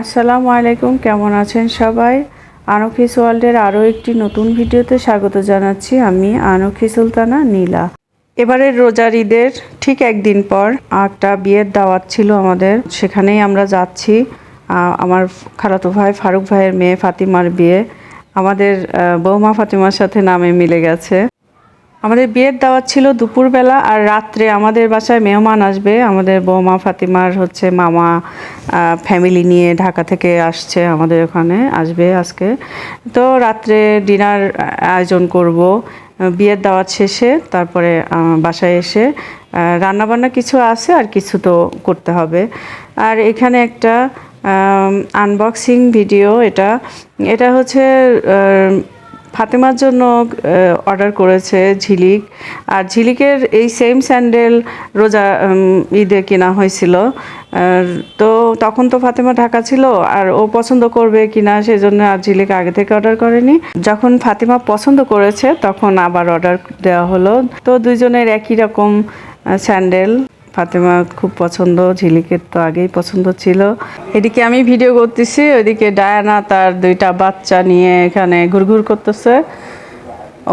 আসসালামু আলাইকুম, কেমন আছেন সবাই? আনখিস ওয়ার্ল্ডের আরও একটি নতুন ভিডিওতে স্বাগত জানাচ্ছি আমি আনখি সুলতানা নীলা। এবারের রোজার ঈদের ঠিক একদিন পর একটা বিয়ের দাওয়াত ছিল আমাদের। সেখানেই আমরা যাচ্ছি আমার খালাতো ভাই ফারুক ভাইয়ের মেয়ে ফাতিমার বিয়ে। আমাদের বৌমা ফাতিমার সাথে নামে মিলে গেছে। আমাদের বিয়ের দাওয়াত ছিল দুপুরবেলা আর রাত্রে আমাদের বাসায় মেহমান আসবে। আমাদের বৌমা, ফাতিমার হচ্ছে মামা ফ্যামিলি নিয়ে ঢাকা থেকে আসছে আমাদের ওখানে, আসবে আজকে। তো রাত্রে ডিনার আয়োজন করব। বিয়ের দাওয়াত শেষে তারপরে বাসায় এসে রান্নাবান্না কিছু আছে আর কিছু তো করতে হবে। আর এখানে একটা আনবক্সিং ভিডিও এটা। এটা হচ্ছে ফাতেমার জন্য অর্ডার করেছে ঝিলিক। আর ঝিলিকের এই সেম স্যান্ডেল রোজা ঈদে কেনা হয়েছিল। তো তখন তো ফাতেমা ঢাকা ছিল, আর ও পছন্দ করবে কিনা সেই জন্য আর ঝিলিক আগে থেকে অর্ডার করেনি। যখন ফাতেমা পছন্দ করেছে, তখন আবার অর্ডার দেওয়া হলো। তো দুইজনের একই রকম স্যান্ডেল ফাতেমা খুব পছন্দ, ঝিলিকের তো আগেই পছন্দ ছিল। এদিকে আমি ভিডিও করতেছি, ওইদিকে ডায়ানা তার দুইটা বাচ্চা নিয়ে এখানে ঘুরঘুর করতেছে।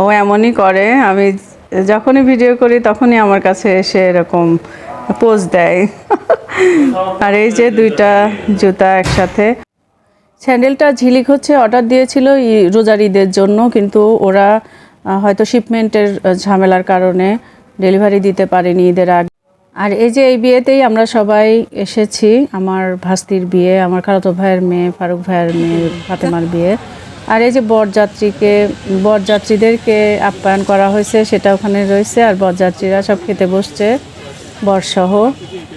ও এমনই করে, আমি যখনই ভিডিও করি তখনই আমার কাছে এসে এরকম পোজ দেয়। আর এই যে দুইটা জুতা একসাথে। স্যান্ডেলটা ঝিলিক হচ্ছে অর্ডার দিয়েছিল রোজার ঈদের জন্য, কিন্তু ওরা হয়তো শিপমেন্টের ঝামেলার কারণে ডেলিভারি দিতে পারেনি ঈদের আগে। আর এই যে এই বিয়েতেই আমরা সবাই এসেছি, আমার ভাস্তির বিয়ে, আমার খালাতো ভাইয়ের মেয়ে, ফারুক ভাইয়ের মেয়ে, ফাতেমার বিয়ে। আর এই যে বরযাত্রীকে, বরযাত্রীদেরকে আপ্যায়ন করা হয়েছে, সেটা ওখানে রয়েছে, আর বরযাত্রীরা সব খেতে বসছে, বরসহ।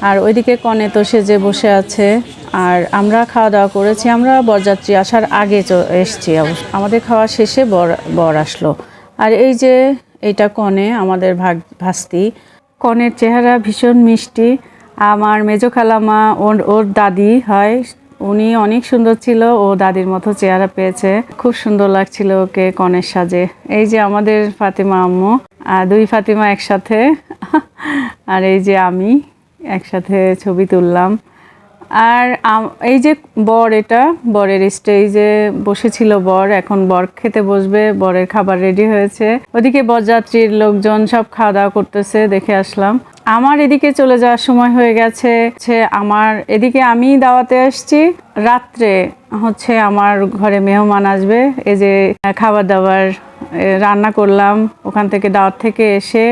আর ওইদিকে কনে তো সেজে বসে আছে, আর আমরা খাওয়া দাওয়া করেছি, আমরা বরযাত্রী আসার আগে এসছি আমাদের খাওয়া শেষে বর বর আসলো। আর এই যে, এইটা কনে, আমাদের ভাগ, ভাস্তি কনের চেহারা ভীষণ মিষ্টি। আমার মেজো খালামা ওর ওর দাদি হয়। উনি অনেক সুন্দর ছিল, ও দাদির মতো চেহারা পেয়েছে। খুব সুন্দর লাগছিল ওকে কনের সাজে। এই যে আমাদের ফাতিমা আম্মু, আর দুই ফাতিমা একসাথে। আর এই যে আমি একসাথে ছবি তুললাম। আর এই যে বর এটা, বরের স্টেজে বসেছিল বর, এখন বর খেতে বসবে, বরের খাবার রেডি হয়েছে। ওদিকে বরযাত্রীর লোকজন সব খাওয়া দাওয়া করতেছে, দেখে আসলাম। আমার এদিকে চলে যাওয়ার সময় হয়ে গেছে হচ্ছে আমার এদিকে আমি দাওয়াতে আসছি। রাত্রে হচ্ছে আমার ঘরে মেহমান আসবে। এই যে খাবার দাবার রান্না করলাম। ওখান থেকে দাওয়াত থেকে এসে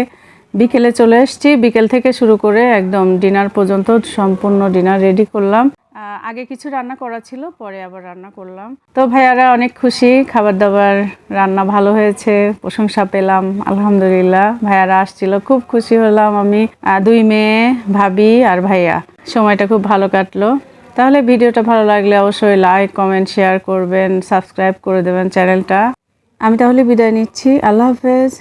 বিকেলে চলে এসেছি। বিকেল থেকে শুরু করে একদম ডিনার পর্যন্ত সম্পূর্ণ ডিনার রেডি করলাম। আগে কিছু রান্না করা ছিল, পরে আবার রান্না করলাম। তো ভাইয়ারা অনেক খুশি খাবার দাবার রান্না ভালো হয়েছে, প্রশংসা পেলাম, আলহামদুলিল্লাহ। ভাইয়ারা আসছিল, খুব খুশি হলাম আমি দুই মেয়ে, ভাবি আর ভাইয়া। সময়টা খুব ভালো কাটলো। তাহলে ভিডিওটা ভালো লাগলে অবশ্যই লাইক কমেন্ট শেয়ার করবেন সাবস্ক্রাইব করে দেবেন চ্যানেলটা। আমি তাহলে বিদায় নিচ্ছি। আল্লাহ হাফেজ।